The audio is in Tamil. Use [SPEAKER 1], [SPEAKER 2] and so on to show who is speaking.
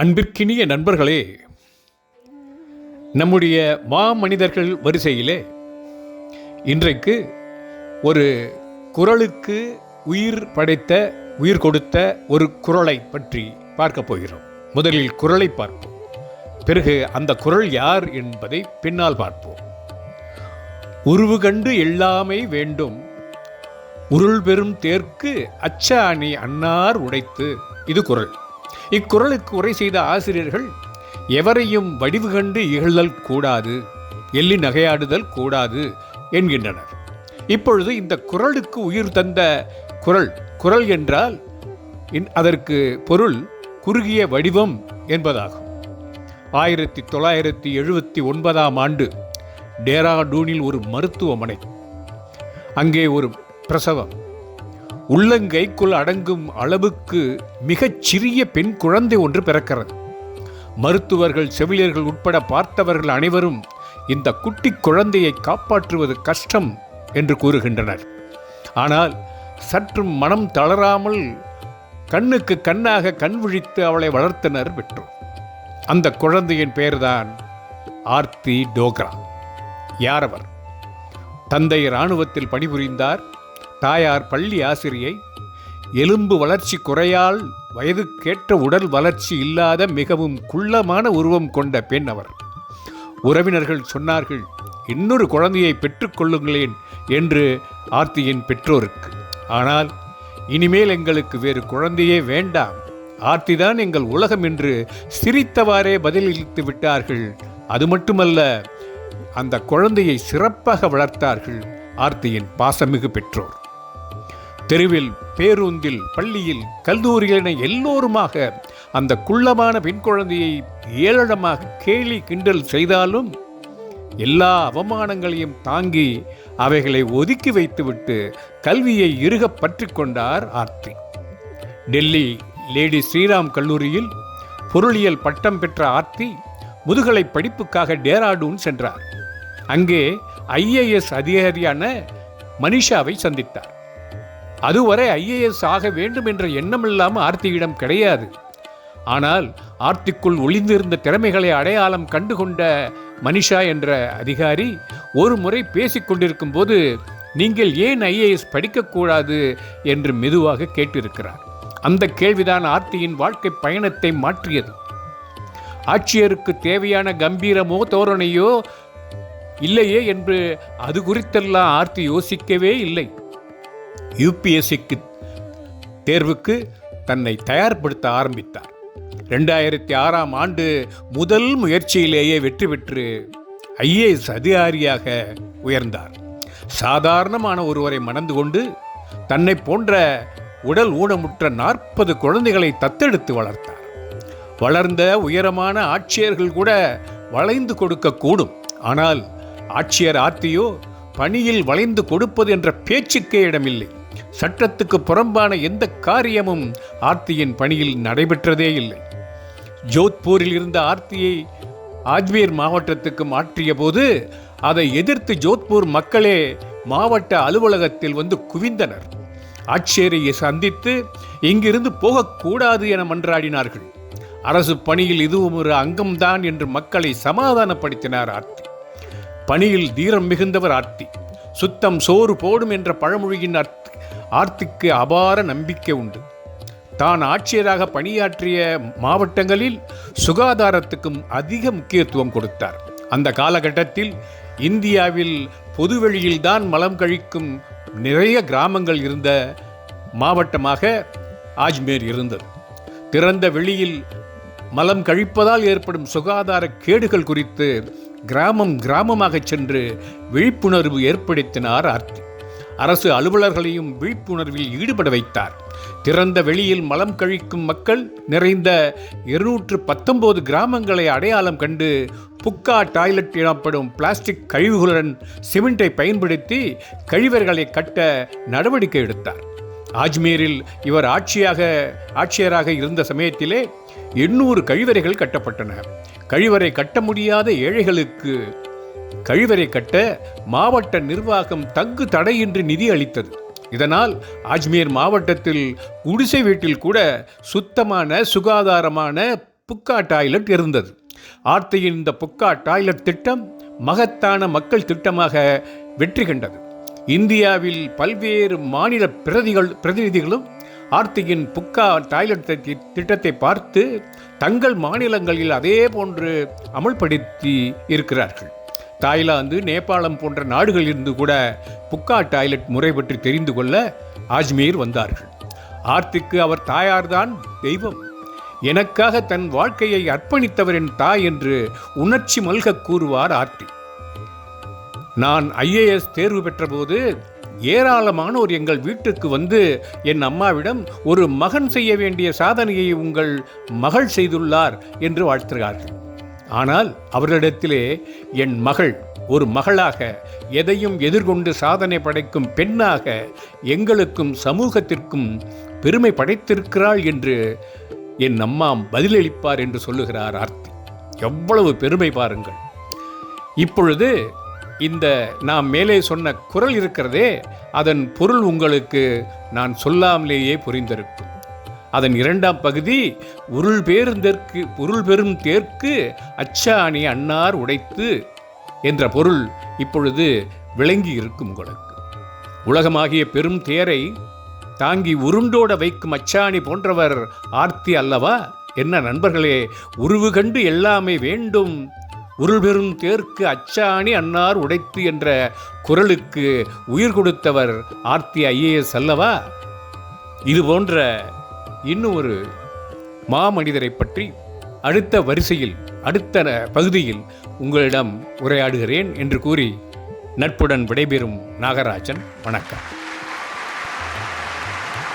[SPEAKER 1] அன்பிற்கினிய நண்பர்களே நம்முடைய மாமனிதர்கள் வரிசையிலே இன்றைக்கு ஒரு குரலுக்கு உயிர் படைத்த உயிர் கொடுத்த ஒரு குரலை பற்றி பார்க்க போகிறோம். முதலில் குரலை பார்ப்போம். பிறகு அந்த குரல் யார் என்பதை பின்னால் பார்ப்போம். உருவு கண்டு எல்லாமே வேண்டும். உருள் பெறும் தேர்க்கு அச்ச அணி அன்னார் உடைத்து இது குரல். இக்குரலுக்கு உரை செய்த ஆசிரியர்கள் எவரையும் வடிவு கண்டு இகழல் கூடாது எள்ளி நகையாடுதல் கூடாது என்கின்றனர். இப்பொழுது இந்த குரலுக்கு உயிர் தந்த குரல் குரல் என்றால் இன்- அதற்கு பொருள் குறுகிய வடிவம் என்பதாகும். ஆயிரத்தி தொள்ளாயிரத்தி எழுபத்தி ஒன்பதாம் ஆண்டு டேராடூனில் ஒரு மருத்துவமனை அங்கே ஒரு பிரசவம். உள்ளங்கைக்குள் அடங்கும் அளவுக்கு மிகச் சிறிய பெண் குழந்தை ஒன்று பிறக்கிறது. மருத்துவர்கள் செவிலியர்கள் உட்பட பார்த்தவர்கள் அனைவரும் இந்த குட்டி குழந்தையை காப்பாற்றுவது கஷ்டம் என்று கூறுகின்றனர். ஆனால் சற்றும் மனம் தளராமல் கண்ணுக்கு கண்ணாக கண் விழித்து அவளை வளர்த்தனர் விட்டு அந்த குழந்தையின் பெயர்தான் ஆர்த்தி டோக்ரா. யார் அவர்? தந்தை இராணுவத்தில் பணிபுரிந்தார். தாயார் பள்ளி ஆசிரியை எலும்பு வளர்ச்சி குறையால் வயதுக்கேற்ற உடல் வளர்ச்சி இல்லாத மிகவும் குள்ளமான உருவம் கொண்ட பெண் அவர். உறவினர்கள் சொன்னார்கள் இன்னொரு குழந்தையை பெற்றுக்கொள்ளுங்களேன் என்று ஆர்த்தியின் பெற்றோருக்கு. ஆனால் இனிமேல் எங்களுக்கு வேறு குழந்தையே வேண்டாம். ஆர்த்திதான் எங்கள் உலகம் என்று சிரித்தவாறே பதிலளித்து விட்டார்கள். அது மட்டுமல்ல அந்த குழந்தையை சிறப்பாக வளர்த்தார்கள் ஆர்த்தியின் பாசமிகு பெற்றோர். தெருவில் பேருந்தில் பள்ளியில் கல்லூரியில் என எல்லோருமாக அந்த குள்ளமான பெண் குழந்தையை ஏளனமாக கேலி கிண்டல் செய்தாலும் எல்லா அவமானங்களையும் தாங்கி அவைகளை ஒதுக்கி வைத்துவிட்டு கல்வியை இறுக பற்றி கொண்டார் ஆர்த்தி. டெல்லி லேடி ஸ்ரீராம் கல்லூரியில் பொருளியல் பட்டம் பெற்ற ஆர்த்தி முதுகலை படிப்புக்காக டேராடூன் சென்றார். அங்கே ஐஏஎஸ் அதிகாரியான மனிஷாவை சந்தித்தார். அதுவரை ஐஏஎஸ் ஆக வேண்டும் என்ற எண்ணமில்லாம ஆர்த்தியிடம் கிடையாது. ஆனால் ஆர்த்திக்குள் ஒளிந்திருந்த திறமைகளை அடையாளம் கண்டுகொண்ட மனிஷா என்ற அதிகாரி ஒரு முறை பேசிக்கொண்டிருக்கும் போது நீங்கள் ஏன் ஐஏஎஸ் படிக்கக்கூடாது என்று மெதுவாக கேட்டிருக்கிறார். அந்த கேள்விதான் ஆர்த்தியின் வாழ்க்கை பயணத்தை மாற்றியது. ஆட்சியருக்கு தேவையான கம்பீரமோ தோரணையோ இல்லையே என்று அது குறித்தெல்லாம் ஆர்த்தி யோசிக்கவே இல்லை. யூபிஎஸ்சிக்கு தேர்வுக்கு தன்னை தயார்படுத்த ஆரம்பித்தார். ரெண்டாயிரத்தி ஆறாம் ஆண்டு முதல் முயற்சியிலேயே வெற்றி பெற்று ஐஏஎஸ் அதிகாரியாக உயர்ந்தார். சாதாரணமான ஒருவரை மணந்து கொண்டு தன்னை போன்ற உடல் ஊனமுற்ற நாற்பது குழந்தைகளை தத்தெடுத்து வளர்த்தார். வளர்ந்த உயரமான ஆட்சியர்கள் கூட வளைந்து கொடுக்கக்கூடும் ஆனால் ஆட்சியர் ஆர்த்தியோ பணியில் வளைந்து கொடுப்பது என்ற பேச்சுக்கே இடமில்லை. சட்டத்துக்கு புறம்பான எந்த காரியமும் ஆர்த்தியின் பணியில் நடைபெற்றதே இல்லை. ஜோத்பூரில் இருந்த ஆர்த்தியை ஆஜ்மீர் மாவட்டத்துக்கு மாற்றிய போது அதை எதிர்த்து ஜோத்பூர் மக்களே மாவட்ட அலுவலகத்தில் வந்து குவிந்தனர். ஆட்சியரை சந்தித்து இங்கிருந்து போகக்கூடாது என மன்றாடினார்கள். அரசு பணியில் இதுவும் ஒரு அங்கம்தான் என்று மக்களை சமாதானப்படுத்தினார் ஆர்த்தி. பணியில் தீரம் மிகுந்தவர் ஆர்த்தி. சுத்தம் சோறு போடும் என்ற பழமொழியின் அர்த் ஆர்த்திக்கு அபார நம்பிக்கை உண்டு. தான் ஆட்சியராக பணியாற்றிய மாவட்டங்களில் சுகாதாரத்துக்கும் அதிக முக்கியத்துவம் கொடுத்தார். அந்த காலகட்டத்தில் இந்தியாவில் பொதுவெளியில்தான் மலம் கழிக்கும் நிறைய கிராமங்கள் இருந்த மாவட்டமாக ஆஜ்மேர் இருந்தது. திறந்த வெளியில் மலம் கழிப்பதால் ஏற்படும் சுகாதார கேடுகள் குறித்து கிராமம் கிராமமாக சென்று விழிப்புணர்வு ஏற்படுத்தினார் ஆர்த்தி. அரசு அலுவலர்களையும் விழிப்புணர்வில் ஈடுபட வைத்தார். திறந்த வெளியில் மலம் கழிக்கும் மக்கள் நிறைந்த இருநூற்று பத்தொன்பது கிராமங்களை அடையாளம் கண்டு புக்கா டாய்லெட் எனப்படும் பிளாஸ்டிக் கழிவுகளுடன் சிமெண்டை பயன்படுத்தி கழிவர்களை கட்ட நடவடிக்கை எடுத்தார். ஆஜ்மீரில் இவர் ஆட்சியாக ஆட்சியராக இருந்த சமயத்திலே எண்ணூறு கழிவறைகள் கட்டப்பட்டன. கழிவறை கட்ட முடியாத ஏழைகளுக்கு கழிவறை கட்ட மாவட்ட நிர்வாகம் தங்கு தடையின்றி நிதி அளித்தது. இதனால் அஜ்மீர் மாவட்டத்தில் குடிசை வீட்டில் கூட சுத்தமான சுகாதாரமான புக்கா டாய்லெட் இருந்தது. ஆர்த்தியின் இந்த புக்கா டாய்லெட் திட்டம் மகத்தான மக்கள் திட்டமாக வெற்றி கண்டது. இந்தியாவில் பல்வேறு மாநில பிரதிகள் பிரதிநிதிகளும் ஆர்த்தியின் புக்கா டாய்லெட் திட்டத்தை பார்த்து தங்கள் மாநிலங்களில் அதே போன்று அமல்படுத்தி இருக்கிறார்கள். தாய்லாந்து நேபாளம் போன்ற நாடுகளிலிருந்து கூட புக்கா டாய்லெட் முறை பற்றி தெரிந்து கொள்ள அஜ்மீர் வந்தார்கள். ஆர்த்திக்கு அவர் தாயார்தான் தெய்வம். எனக்காக தன் வாழ்க்கையை அர்ப்பணித்தவரின் தாய் என்று உணர்ச்சி மல்க கூறுவார் ஆர்த்தி. நான் ஐஏஎஸ் தேர்வு பெற்றபோது ஏராளமானோர் எங்கள் வீட்டுக்கு வந்து என் அம்மாவிடம் ஒரு மகன் செய்ய வேண்டிய சாதனையை உங்கள் மகள் செய்துள்ளார் என்று வாழ்த்துகிறார்கள். ஆனால் அவர்களிடத்திலே என் மகள் ஒரு மகளாக எதையும் எதிர்கொண்டு சாதனை படைக்கும் பெண்ணாக எங்களுக்கும் சமூகத்திற்கும் பெருமை படைத்திருக்கிறாள் என்று என் அம்மா பதிலளிப்பார் என்று சொல்லுகிறார் ஆர்த்தி. எவ்வளவு பெருமை பாருங்கள். இப்பொழுது இந்த நாம் மேலே சொன்ன குரல் இருக்கிறதே அதன் பொருள் உங்களுக்கு நான் சொல்லாமலேயே புரிந்திருக்கும். அதன் இரண்டாம் பகுதி உருள் பேருந்தற்கு உருள் பெரும் தேர்க்கு அச்சாணி அன்னார் உடைத்து என்ற பொருள் இப்பொழுது விளங்கி இருக்கும் உங்களுக்கு. உலகமாகிய பெரும் தேரை தாங்கி உருண்டோட வைக்கும் அச்சாணி போன்றவர் ஆர்த்தி அல்லவா? என்ன நண்பர்களே உருவு கண்டு எல்லாமே வேண்டும். உருள்பெரும் தேர்க்கு அச்சாணி அன்னார் உடைத்து என்ற குரலுக்கு உயிர் கொடுத்தவர் ஆர்த்தி ஐஏஎஸ் அல்லவா? இது போன்ற இன்னும் ஒரு மாமனிதரை பற்றி அடுத்த வரிசையில் அடுத்த பகுதியில் உங்களிடம் உரையாடுகிறேன் என்று கூறி நட்புடன் விடைபெறும் நாகராஜன். வணக்கம்.